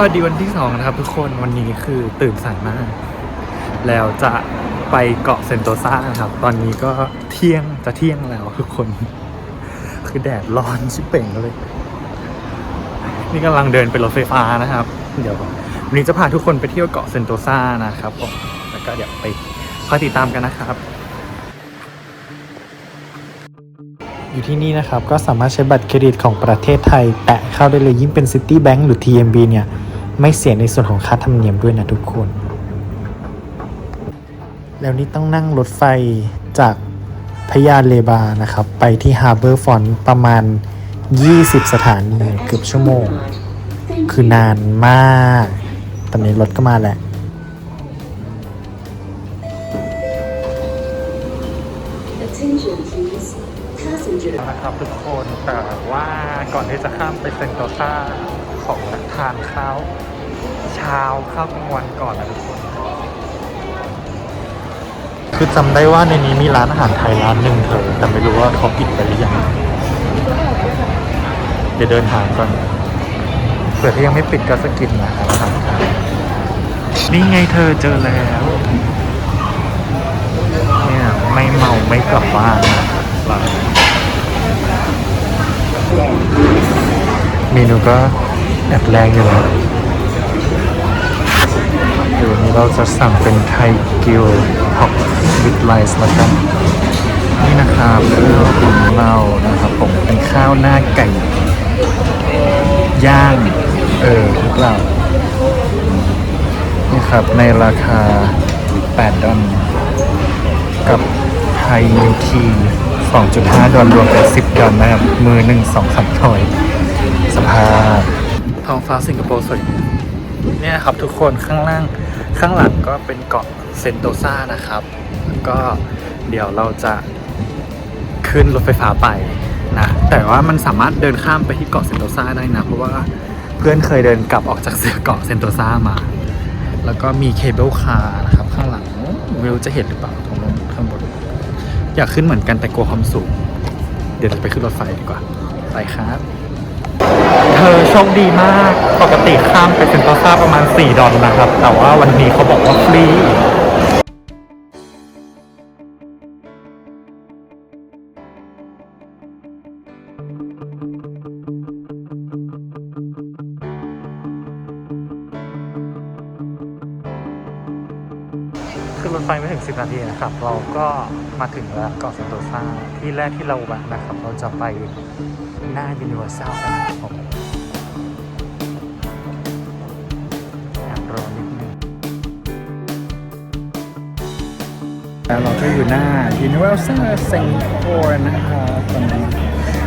สวัสดีวันที่สองนะครับทุกคนวันนี้คือตื่นสายมาก แล้วจะไปเกาะเซนโตซานะครับ ตอนนี้ก็เที่ยงจะเที่ยงแล้วทุกคน คือแดดร้อนชิบเป่งเลย นี่กำลังเดินไปรถไฟฟ้านะครับ เดี๋ยววันนี้จะพาทุกคนไปเที่ยวเกาะเซนโตซานะครับผมแล้วก็เดี๋ยวไปคอยติดตามกันนะครับ อยู่ที่นี่นะครับก็สามารถใช้บัตรเครดิตของประเทศไทยแตะเข้าได้เลยยิ่งเป็น City Bank หรือ TMB เนี่ย ไม่เสียในส่วนของค่าธรรมเนียมด้วยนะทุกคน แล้วนี่ต้องนั่งรถไฟจากพญาเลบานะครับ ไปที่ Harbor Front ประมาณ 20 สถานีเกือบชั่วโมง คือนานมาก ตอนนี้รถก็มาแหละ Attention please. Passenger นะครับทุกคนแต่ว่าก่อนที่จะข้ามไปเซนโตซาของ ทานข้าวเช้าข้าวกลางวันก่อนนะทุกคน คือจำได้ว่าในนี้มีร้านอาหารไทยร้านหนึ่งเธอ แต่ไม่รู้ว่าเขาปิดไปหรือยัง เดี๋ยวเดินทางก่อนเผื่อที่ยังไม่ปิดก็สกินนะครับนี่ไงเธอเจอแล้ว เนี่ยไม่เมาไม่กลับบ้านนะร้านเมนูก็ แอบแรงอยู่นะเดี๋ยววันนี้เราจะสั่งเป็นไทยกิวฮอกวิดไลส์ละกันนี่นะครับคือของเรานะครับผมเป็นข้าวหน้าไก่ ย่าง เออหรือเปล่านี่ครับในราคา 8 ดอลกับไทยยูที2.5 ดอลรวมเป็น 10 ดอลนะครับ มือหนึ่งสองสามถอยสภาพ ท้องฟ้าสิงคโปร์สวยเนี่ยครับทุกคนข้างล่างข้างหลังก็เป็นเกาะเซนโตซานะครับแล้วก็เดี๋ยวเราจะขึ้นรถไฟฟ้าไปนะ แต่ว่ามันสามารถเดินข้ามไปที่เกาะเซนโตซาได้นะ เพราะว่าเพื่อนเคยเดินกลับออกจากเกาะเซนโตซามา แล้วก็มีเคเบิลคาร์นะครับ ข้างหลังไม่รู้จะเห็นหรือเปล่าตรงนู้นข้างบนอยากขึ้นเหมือนกันแต่กลัวความสูง เดี๋ยวเราไปขึ้นรถไฟดีกว่าไปครับ เธอโชคดีมาก ปกติข้ามไปเซนโตซาประมาณ 4 ดอลนะครับ แต่ว่าวันนี้เขาบอกว่าฟรีขึ้นรถไฟไม่ถึง 10 นาทีนะครับ เราก็มาถึงแล้วเกาะเซนโตซาที่แรกที่เราแวะนะครับ เราจะไป น้า Universal กันนะครับผมแอบรอนิดนึงแล้วเราก็อยู่หน้า Universal Singapore นะครับตอนนี้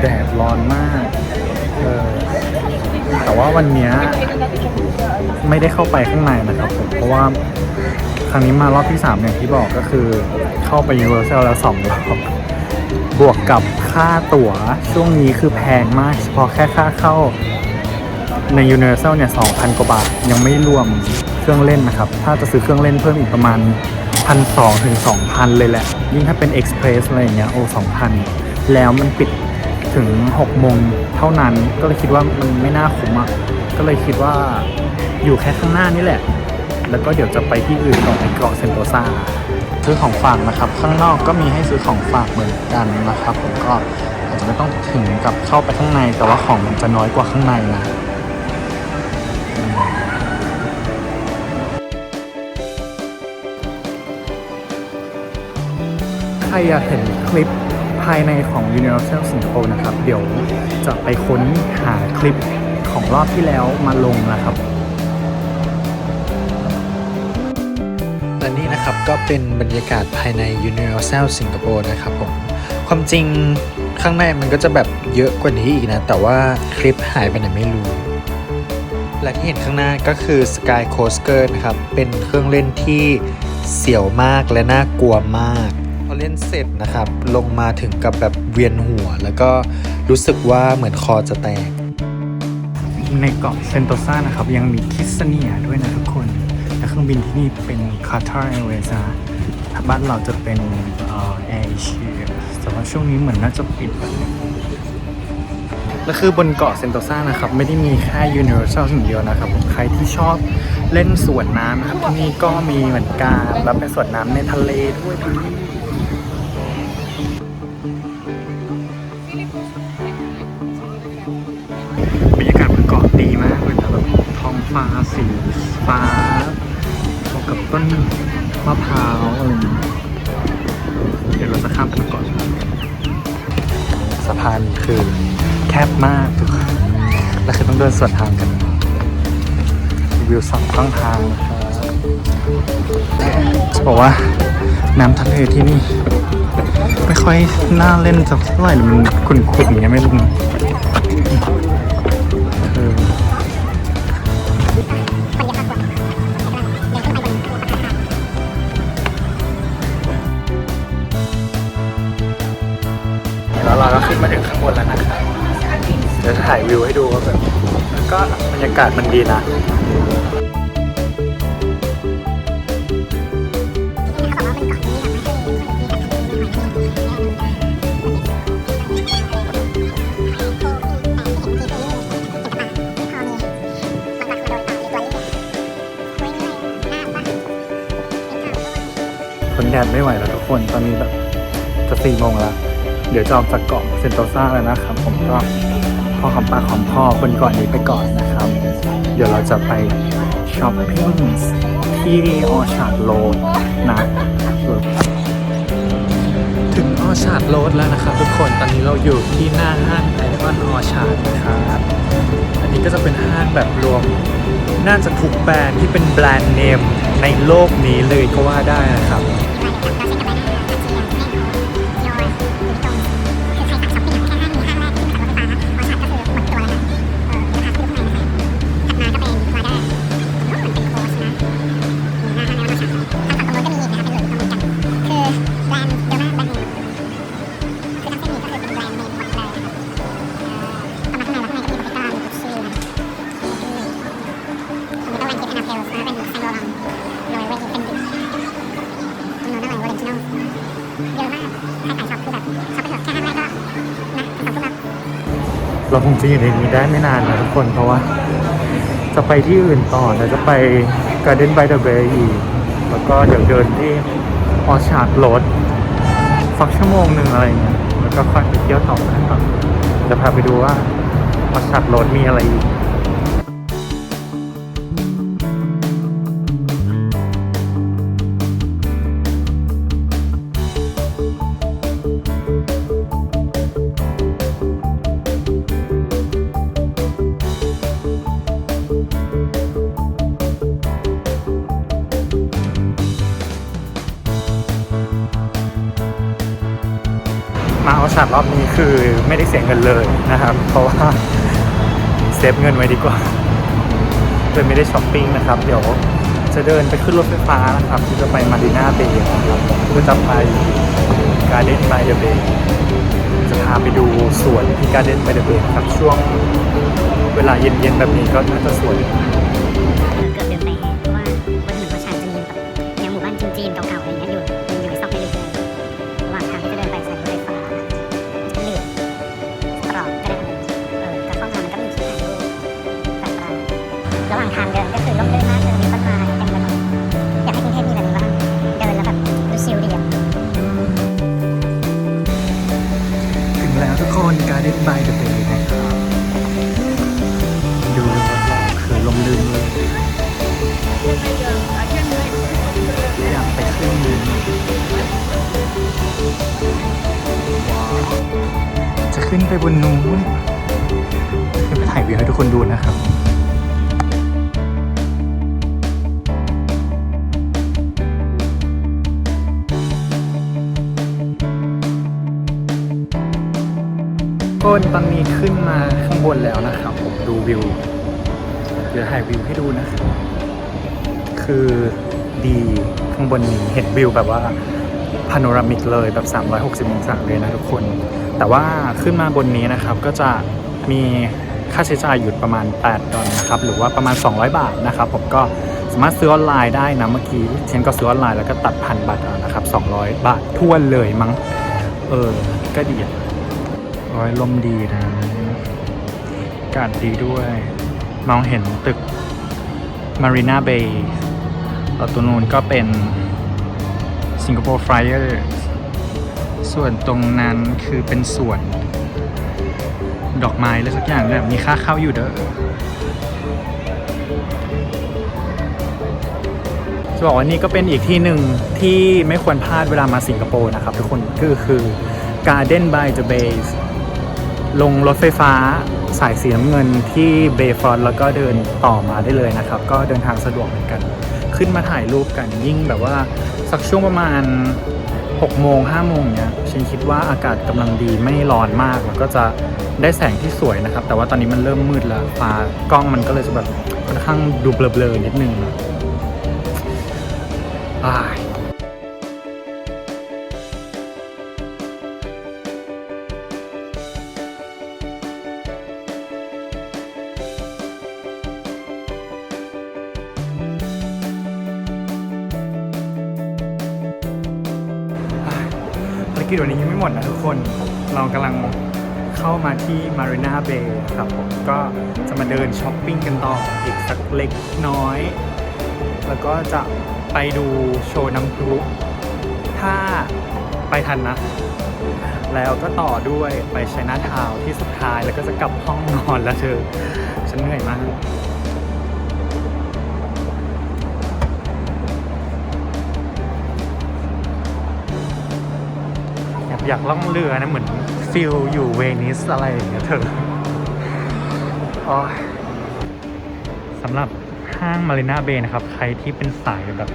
แดดร้อนมากเออแต่ว่าวันเนี้ยไม่ได้เข้าไปข้างในนะครับผมเพราะว่าครั้งนี้มารอบที่ 3 อย่างที่บอกก็คือเข้าไป Universal แล้ว2รอบบวกกับ ค่าตั๋วช่วงนี้คือแพงมากเฉพาะแค่ค่าเข้าใน Universal เนี่ย 2,000 กว่าบาท ยังไม่รวมเครื่องเล่นนะครับ ถ้าจะซื้อเครื่องเล่นเพิ่มอีกประมาณ 1,200 ถึง 2,000 เลยแหละ ยิ่งถ้าเป็น Express อะไรอย่างเงี้ย โอ้ 2,000 แล้วมันปิดถึง 6 โมงเท่านั้น ก็เลยคิดว่ามันไม่น่าคุ้มอะ ก็เลยคิดว่าอยู่แค่ข้างหน้านี่แหละ แล้วก็เดี๋ยวจะไปที่อื่นก่อนในเกาะเซนโตซา ซื้อของฝากนะครับ ข้างนอกก็มีให้ซื้อของฝากเหมือนกันนะครับ ผมก็อาจจะไม่ต้องถึงกับเข้าไปข้างใน แต่ว่าของมันจะน้อยกว่าข้างในนะใครอยากเห็นคลิปภายในของ Universal Singapore นะครับ เดี๋ยวจะไปค้นหาคลิปของรอบที่แล้วมาลงนะครับ ก็เป็นบรรยากาศภายใน Universal Singapore นะครับผม ความจริงข้างในมันก็จะแบบเยอะกว่านี้อีกนะ แต่ว่าคลิปหายไปไหนไม่รู้ และที่เห็นข้างหน้าก็คือ Sky Coaster นะครับ เป็นเครื่องเล่นที่เสียวมากและน่ากลัวมากพอเล่นเสร็จนะครับ ลงมาถึงกับแบบเวียนหัว แล้วก็รู้สึกว่าเหมือนคอจะแตก ในเกาะเซนโตซานะครับ ยังมีคิสเนียด้วยนะทุกคน และเครื่องบินที่นี่เป็น Qatar Airways นะถ้าบ้านเราจะเป็นแอร์เอเชียแต่ว่าช่วงนี้เหมือนน่าจะปิดไปและคือบนเกาะเซนโตซานะครับ ไม่ได้มีแค่ Universal อย่งเดียวนะครับใครที่ชอบเล่นสวนน้ำนะครับที่นี่ก็มีเหมือนกันแล้วเป็นสวนน้ำในทะเลด้วยดูดิบรรยากาศบนเกาะดีมากเลยนะแบบท้องฟ้าสีฟ้า กับต้นมะพร้าวอะไรอย่างเงี้ยเดี๋ยวเราจะข้ามไปเกาะสะพานคือแคบมากทุกคนและคือต้องเดินสวนทางกัน วิวสองข้างทางนะครับจะบอกว่าน้ำทะเลที่นี่ ไม่ค่อยน่าเล่นสักเท่าไหร่มันขุ่นๆอย่างเงี้ยไม่รู้ ก็ขึ้นมาถึงข้างบนแล้วนะครับเดี๋ยวถ่ายวิวให้ดูว่าแบบแล้วก็บรรยากาศมันดีนะทนแดดไม่ไหวแล้วทุกคนตอนนี้แบบจะสี่โมงแล้ว เดี๋ยวจออกจากเกาะเซนโตซาแล้วนะครับ ผมก็พอคำปากของพ่อบนกาะนี้ไปก่อนนะครับ เดี๋ยวเราจะไปช้อปปิ้งที่ออชาร์ดโรดนะถึงออชาร์ดโรดแล้วนะครับ ทุกคนตอนนี้เราอยู่ที่หน้าห้างไอรอนออชาร์ดนะครับอันนี้ก็จะเป็นห้างแบบรวมน่าจะทุกแบรนด์ที่เป็นแบรนด์เนมในโลกนี้เลยก็ว่าได้นะครับ เราคงจะอยู่ในนี้ได้ไม่นานนะทุกคนเพราะว่า จะไปที่อื่นต่อเดี๋ยวจะไป Garden by the Bay อีกแล้วก็เดี๋ยวเดินที่ออชาร์ดโรดสักชั่วโมงหนึ่งอะไรเงี้ยแล้วก็ค่อยไปเที่ยวต่อนะครับจะพาไปดูว่าออชาร์ดโรดมีอะไรอีก มาเอาฉาดรอบนี้คือไม่ได้เสียเงินเลยนะครับ เพราะว่าเซฟเงินไว้ดีกว่าเลยไม่ได้ช้อปปิ้งนะครับ เดี๋ยวจะเดินไปขึ้นรถไฟฟ้านะครับที่จะไปมารีนาเบย์นะครับเพื่อจะไปการ์เด้นไบเดอะเบย์จะพาไปดูสวนที่การ์เด้นไบเดอะเบย์ครับช่วงเวลาเย็นๆแบบนี้ก็น่าจะสวย ไปบนนู้นขึ้นไปถ่ายวิวให้ทุกคนดูนะครับคนตอนนี้ขึ้นมาข้างบนแล้วนะครับ ผมดูวิว เดี๋ยวถ่ายวิวให้ดูนะครับคือดีข้างบนนี้เห็นวิวแบบว่าพาโนรามิกเลยแบบ 360 องศาเลยนะทุกคน แต่ว่าขึ้นมาบนนี้นะครับก็จะมีค่าใช้จ่ายอยู่ประมาณ 8 ดอลนะครับหรือว่าประมาณ 200 บาทนะครับผมก็สามารถซื้อออนไลน์ได้นะเมื่อกี้เชนก็ซื้อออนไลน์แล้วก็ตัดพันบาทนะครับ 200 บาททั่วเลยมั้งเออก็ดีอะโอ้ยลมดีนะากาศดีด้วย มองเห็นตึก Marina Bay ตัวนู้นก็เป็น Singapore Flyers ส่วนตรงนั้นคือเป็นสวนดอกไม้อะไรสักอย่างแบบมีค่าเข้าอยู่เด้อจะบอกว่านี่ก็เป็นอีกที่หนึ่งที่ไม่ควรพลาดเวลามาสิงคโปร์นะครับทุกคนก็คือ Garden by the Bay ลงรถไฟฟ้าสายสีน้ำเงินที่ Bayfront แล้วก็เดินต่อมาได้เลยนะครับ ก็เดินทางสะดวกเหมือนกัน ขึ้นมาถ่ายรูปกันยิ่งแบบว่า สักช่วงประมาณ 6โมง5โมงเนี้ยฉันคิดว่าอากาศกำลังดีไม่ร้อนมากแล้วก็จะได้แสงที่สวยนะครับ แต่ว่าตอนนี้มันเริ่มมืดแล้วฟ้ากล้องมันก็เลยจะแบบค่อนข้างดูเบลอๆนิดนึงนะ ภารกิจวันนี้ยังไม่หมดนะทุกคน เรากำลังเข้ามาที่ Marina Bay ครับผมก็จะมาเดินช้อปปิ้งกันต่ออีกสักเล็กน้อย แล้วก็จะไปดูโชว์น้ำพุถ้าไปทันนะ แล้วก็ต่อด้วยไปช i นาทาวที่สุดท้ายแล้วก็จะกลับห้องนอนแล้วเธอ ฉันเหนื่อยมาก อยากล่องเรือนะเหมือนฟิลอยู่เวนิสอะไรอย่างเงี้ยเธอโอ้ยสำหรับห้าง Marina Bay นะครับ ใครที่เป็นสายแบบ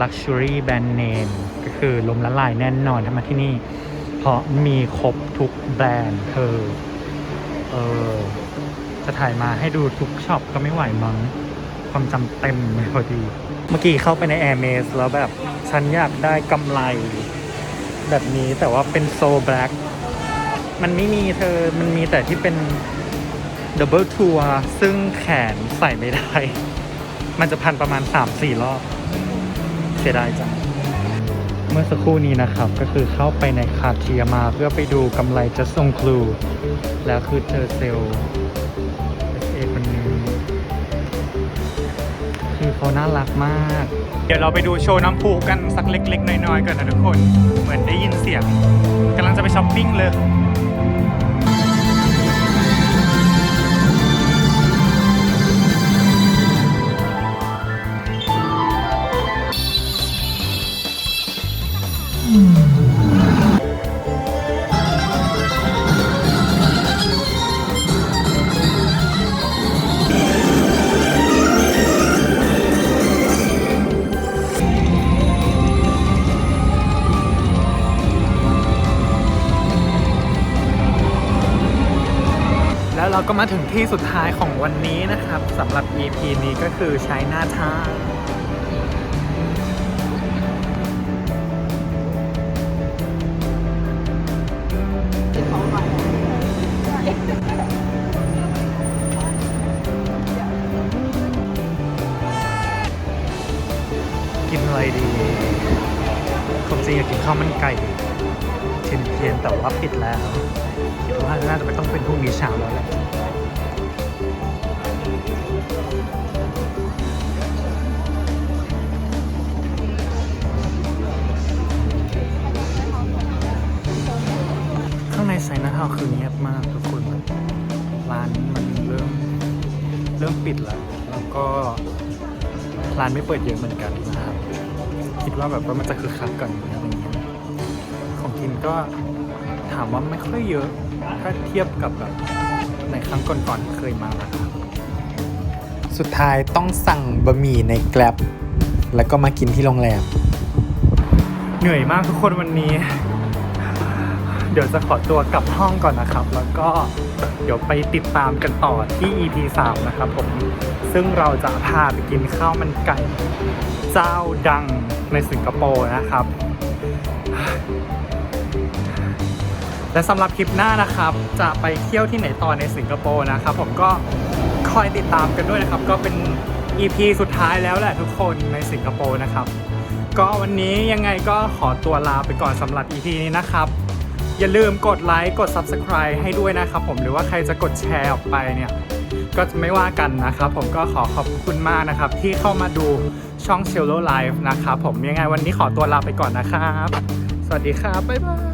Luxury Brand Name ก็คือลมละลายแน่นอนถ้ามาที่นี่ เพราะมีครบทุกแบรนด์เธอ เออ จะถ่ายมาให้ดูทุกช็อปก็ไม่ไหวมั้งความจำเต็มพอดี เมื่อกี้เข้าไปใน Air m a z แล้วแบบ ฉันอยากได้กำไร แบบนี้แต่ว่าเป็นโซแบล็กมันไม่มีเธอ มันมีแต่ที่เป็นดับเบิลทัวร์ซึ่งแขนใส่ไม่ได้ มันจะพันประมาณ 3-4 รอบ เสียดายจัง เมื่อสักครู่นี้นะครับ ก็คือเข้าไปในคาเทียมาเพื่อไปดูกำไรจะทรงคลูแล้วคือเจอเซล เขาน่ารักมาก เดี๋ยวเราไปดูโชว์น้ำพุกันสักเล็ก ๆ น้อยๆก่อนนะทุกคน เหมือนได้ยินเสียงกำลังจะไปช้อปปิ้งเลย เราก็มาถึงที่สุดท้ายของวันนี้นะครับสำหรับ EP นี้ก็คือใช้หน้าทากินอะไรดีผมจริงอยากกินข้าวมันไก่เยนเทียนๆแต่ว่าปิดแล้ว คิดว่าน่าจะไม่ต้องเป็นพรุ่งนี้เช้าแล้วแหละางในไซน์หนาทาวน์คือเงียบมากทุกคนแบบร้านมันเริ่มเริ่มปิดแล้วแล้วก็ร้านไม่เปิดเยอะเหมือนกันนะครับ คิดว่าแบบว่ามันจะคือคักก่อนอะไรอย่างเงี้ยของกินก็ถามว่าไม่ค่อยเยอะ ถ้าเทียบกับแบบในครั้งก่อนๆที่เคยมานะครับสุดท้ายต้องสั่งบะหมี่ในแกลบแล้วก็มากินที่โรงแรม เหนื่อยมากทุกคนวันนี้ เดี๋ยวจะขอตัวกลับห้องก่อนนะครับ แล้วก็เดี๋ยวไปติดตามกันต่อที่ EP 3 นะครับผม ซึ่งเราจะพาไปกินข้าวมันไก่ เจ้าดังในสิงคโปร์นะครับ และสำหรับคลิปหน้านะครับ จะไปเที่ยวที่ไหนต่อในสิงคโปร์นะครับ ผมก็คอยติดตามกันด้วยนะครับ ก็เป็น EP สุดท้ายแล้วแหละทุกคนในสิงคโปร์นะครับ ก็วันนี้ยังไงก็ขอตัวลาไปก่อนสำหรับ EP นี้นะครับ อย่าลืมกดไลค์กด Subscribe ให้ด้วยนะครับผมหรือว่าใครจะกดแชร์ออกไปเนี่ยก็จะไม่ว่ากันนะครับผมก็ขอขอบคุณมากนะครับ ที่เข้ามาดูช่องเชลโลไลฟ์นะครับผมยังไงวันนี้ขอตัวลาไปก่อนนะครับ สวัสดีครับ บ๊ายบาย